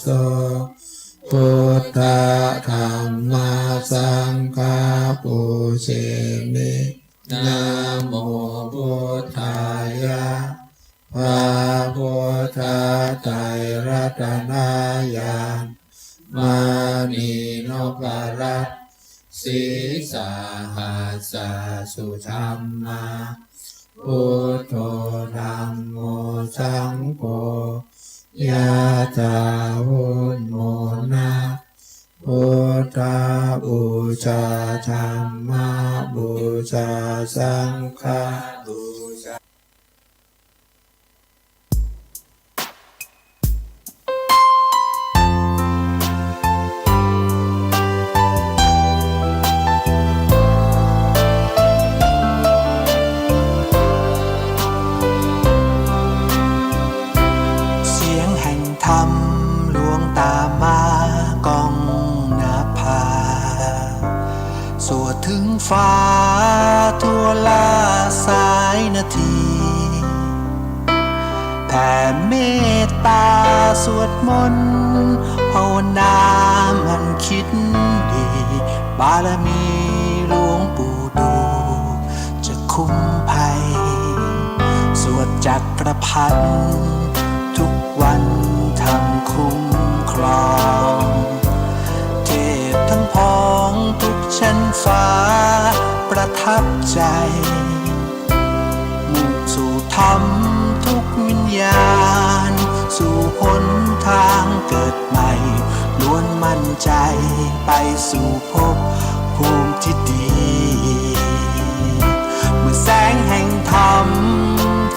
โสพุทธธรรมสังฆาปุเชมินะโมพุทธายะพระพุทธไตรรัตนายานมานีนพรัตสีสาหัสสุธรรมาพุทโธธัมโมสังโฆ ยะตาวุนโมนาพุทธบูชาธรรมบูชาสังฆบู ฟ้าทั่วลาสายนาทีแผ่เมตตาสวดมนต์ภาวนามันคิดดี บารมีหลวงปู่ดูจะคุ้มภัย สวดจักรพันทุกวันทำคุ้มครอง เทพทั้งพ้องทุกชั้นฟ้า ประทับใจ มุ่งสู่ธรรมทุกวิญญาณ สู่หนทางเกิดใหม่ ล้วนมั่นใจไปสู่ภพภูมิที่ดี เมื่อแสงแห่งธรรม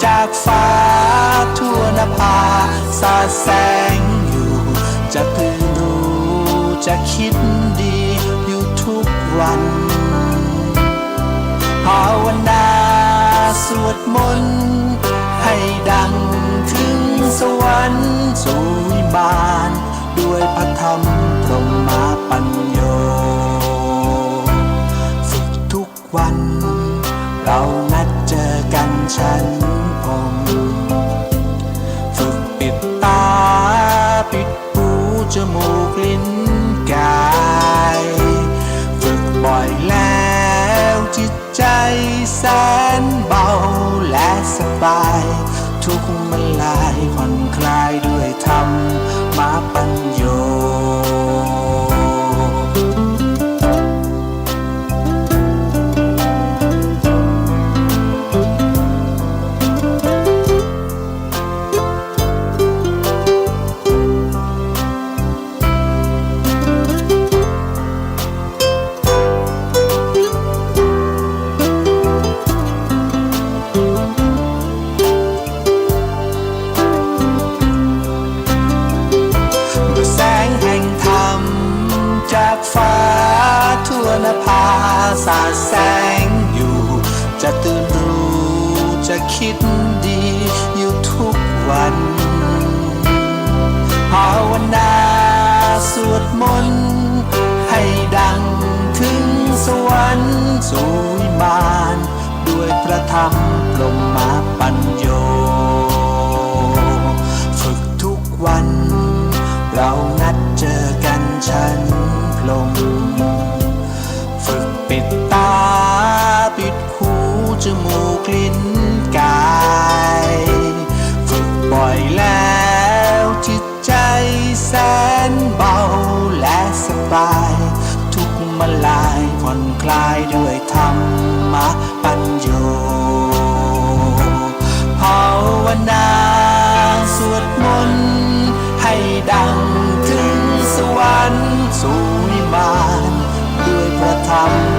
จากฟ้าทั่วนภา สาแสงอยู่ จะตื่นรู้จะคิดดีอยู่ทุกวัน ภาวนาสวดมนต์ให้ดังถึงสวรรค์สู่วิมานด้วยพระธรรมพรหมาปัญโยฝึกทุกวัน เรานัดเจอกันฉันพงฝึกปิดตาปิดหูจมูกลิ้น สวิมาน ด้วยพระธรรมพรหมาปัญโย ฝึกทุกวัน เรานัดเจอกันฉันพลมฝึกปิดตา ปิดหูจมูกลิ้นกาย อนคลายด้วยธรรมะปัญโยภาวนาสวดมนต์ให้ดังถึงสวรรค์สู่วิมานด้วยพระธรรม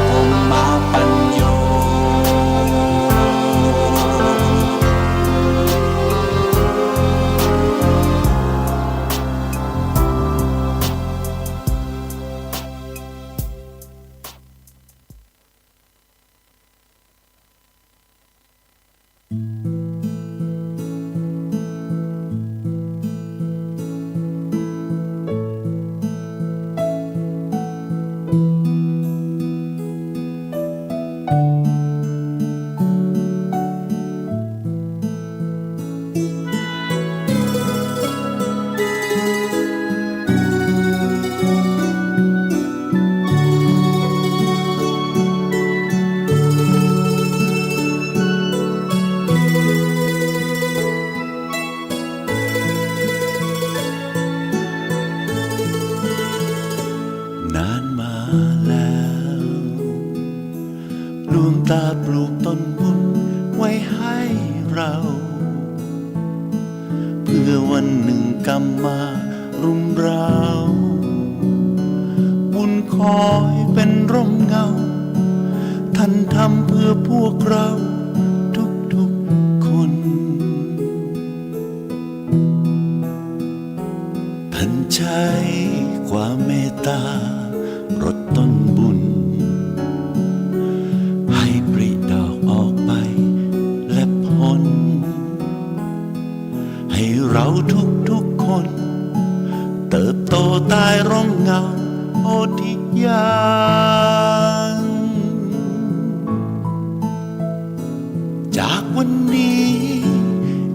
นนี้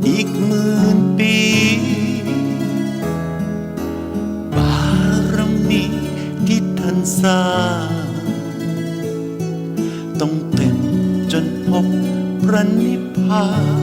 อีกหมื่นปี บารมีที่ท่านสร้างต้องเต็มจนพบพระนิพพาน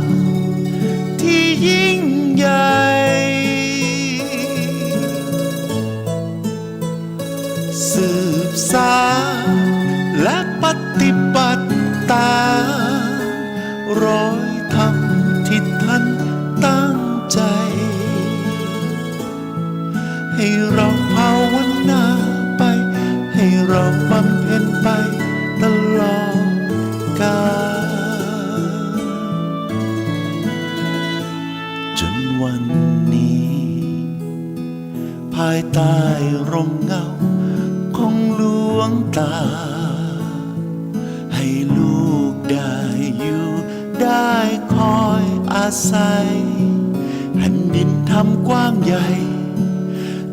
แผ่นดินทำกว้างใหญ่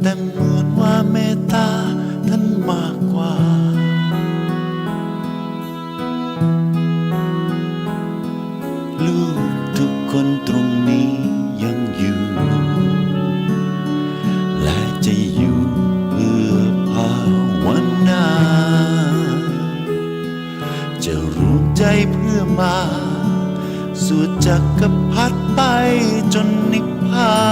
แต่เหมือนว่าเมตตาท่านมากกว่า ลูกทุกคนตรงนี้ยังอยู่ และจะอยู่เพื่อภาวนาจะรู้ใจเพื่อมา สวดจักรพัดไปจนนิพ Ah.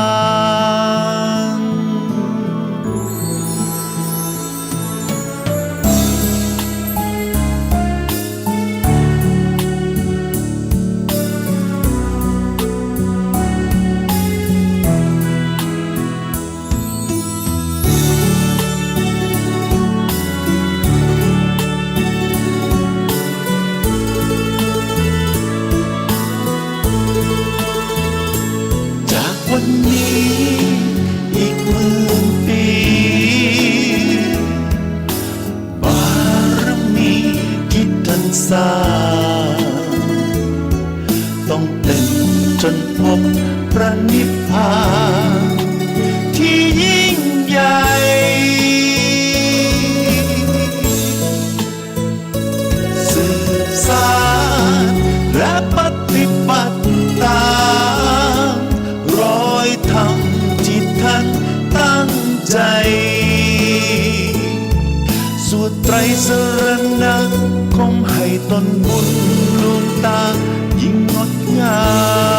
ไรสรณะคงให้ตนบุญลวงตายิ่งงดงาม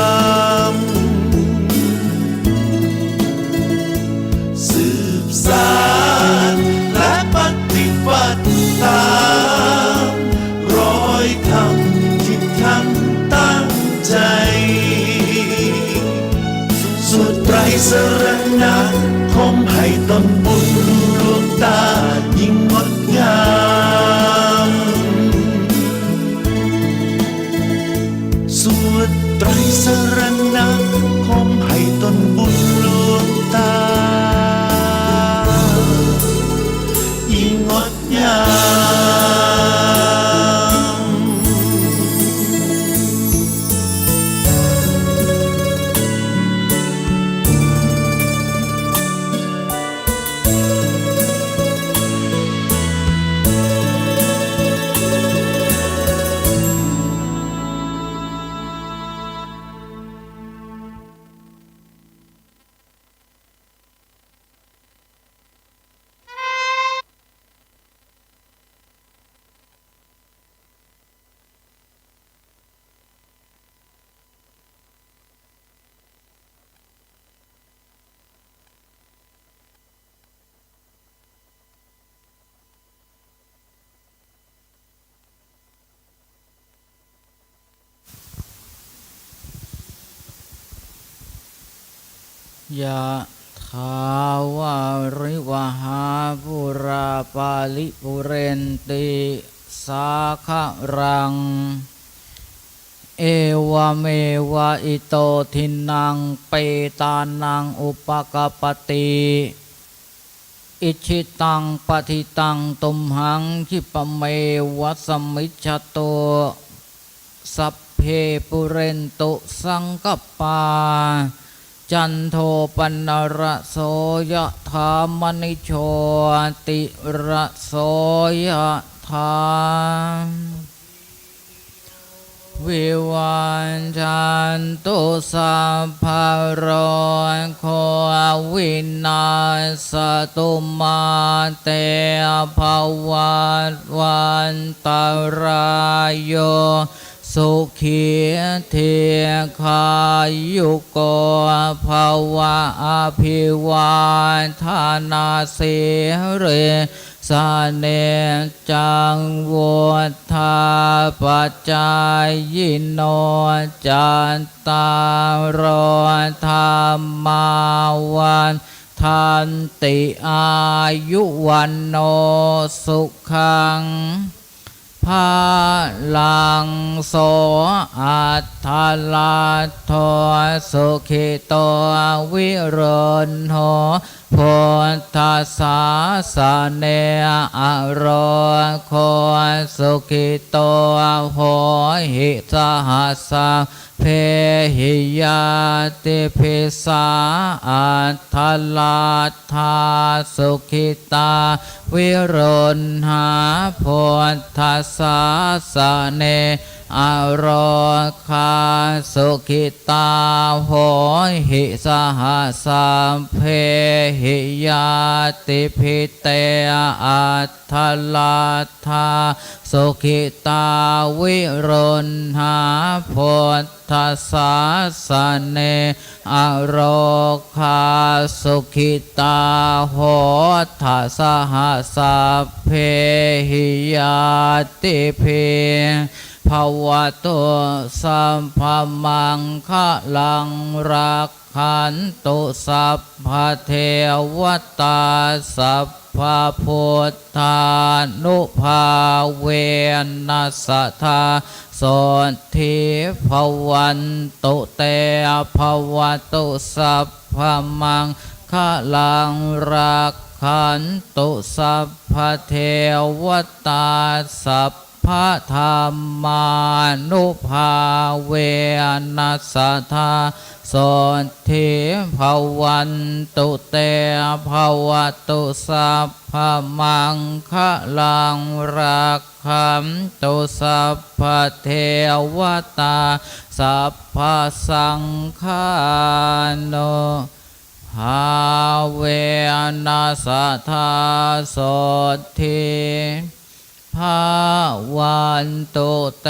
ยะถาวาริวหาปุราปาลิปุเรนติสาครัง เอวเมวะอิโตทินังเปตานังอุปกปติอิชิตังปฏิตังตุมหังคิปเมวัสมิชโตสัพเพปุเรนตุสังกปา จันโทปนระโสยธามณิโชติระโสยธาวิวันจันตุสัพพะโรโควินาสตุมาเตภวัตวันตรายโย สุขีเทคายุโกภาวะอภิวาทานาเสเรสาเนจังวุธาปจจายยิโนจันตารธรรมาวันทันติอายุวันโนสุขัง พาลังโสอัตถลาโทสุขิตวิรุณโหพุทธัสสาสเนอโรโคสุขิตโหหิสหัสสา เพหิยาติพิสาอัทลาธาสุขิตา วิรุณหาพุทธสาสเนอโรคาสุขิตาโหหิสหัสสะเพหิยาติพิเตอัตถลาธาสุขิตาวิรุณหาพุทธัสสาสะเนอโรคาสุขิตาโหทัสหัสเพหิยาติเพ ภวะโตสัมภมังคะลังรักขันตุสัพพเทวตาสัพพพุทธานุภาเวนัสธาสนทิภวันตุเตภวะตุสัพพมังคะลังรักขันตุสัพพเทวตาสัพ พะธรรมานุภาเวนัสธาสนทิภวันตุเตภวตุสัพพมังคะลังรักขันตุสัพพะเทวตาสัพพสังฆาโนภาเวนัสธาโสทิ ภาวันตุเต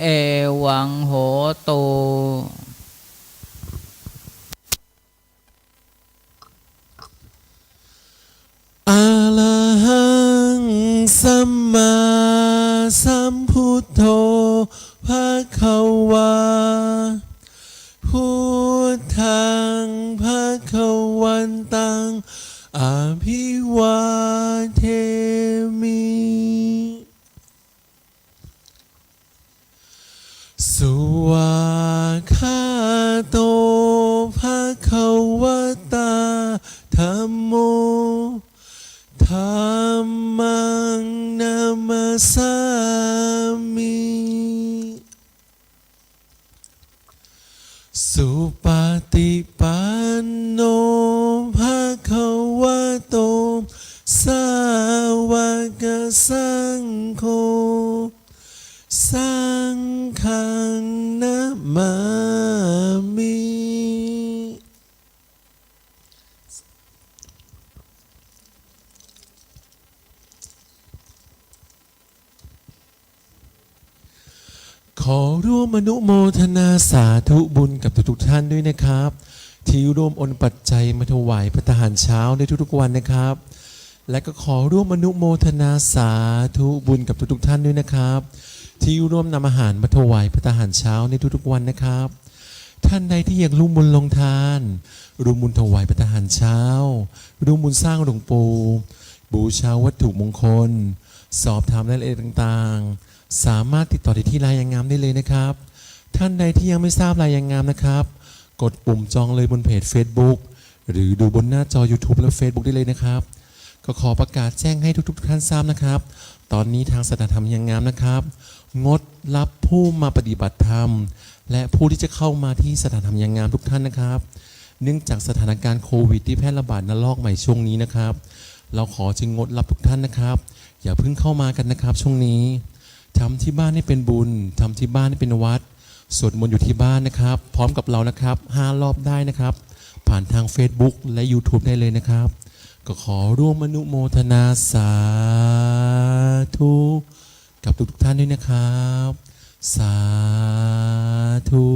เอวังโหตุ ภะคะวะตาธัมโมธรรมังนามาสามิสุปฏิปันโนภะคะวะโต สาวกสังโฆสังฆังนามามิ ขอร่วมอนุโมทนาสาธุบุญกับทุกๆท่านด้วยนะครับ ที่ร่วมอนปัจจัยมาถวายพระทหารเช้าในทุกๆวันนะครับ และก็ขอร่วมอนุโมทนาสาธุบุญกับทุกๆท่านด้วยนะครับ ที่ร่วมนำอาหารมาถวายพระทหารเช้าในทุกๆวันนะครับ ท่านใดที่อยากร่วมบุญลงทานร่วมบุญถวายพระทหารเช้าร่วมบุญสร้างหลวงปู่บูชาวัตถุมงคล สอบถามรายละเอียดต่างๆ สามารถติดต่อได้ที่รายยังงามได้เลยนะครับ ท่านใดที่ยังไม่ทราบรายยังงามนะครับ กดปุ่มจองเลยบนเพจ Facebook หรือดูบนหน้าจอ YouTube และ Facebook ได้เลยนะครับ ก็ขอประกาศแจ้งให้ทุกๆท่านทราบนะครับ ตอนนี้ทางสถานธรรมยังงามนะครับ งดรับผู้มาปฏิบัติธรรม และผู้ที่จะเข้ามาที่สถานธรรมยังงามทุกท่านนะครับ เนื่องจากสถานการณ์โควิดที่แพร่ระบาดระลอกใหม่ช่วงนี้นะครับ เราขอจึงงดรับทุกท่านนะครับ อย่าเพิ่งเข้ามากันนะครับช่วงนี้ ทำที่บ้านให้เป็นบุญทำที่บ้านให้เป็นวัด สวดมนต์อยู่ที่บ้านนะครับ พร้อมกับเรานะครับห้ารอบได้นะครับ ผ่านทาง Facebook และ YouTube ได้เลยนะครับ ก็ขอร่วมมนุโมทนาสาธุกับทุกๆท่านด้วยนะครับ สาธุ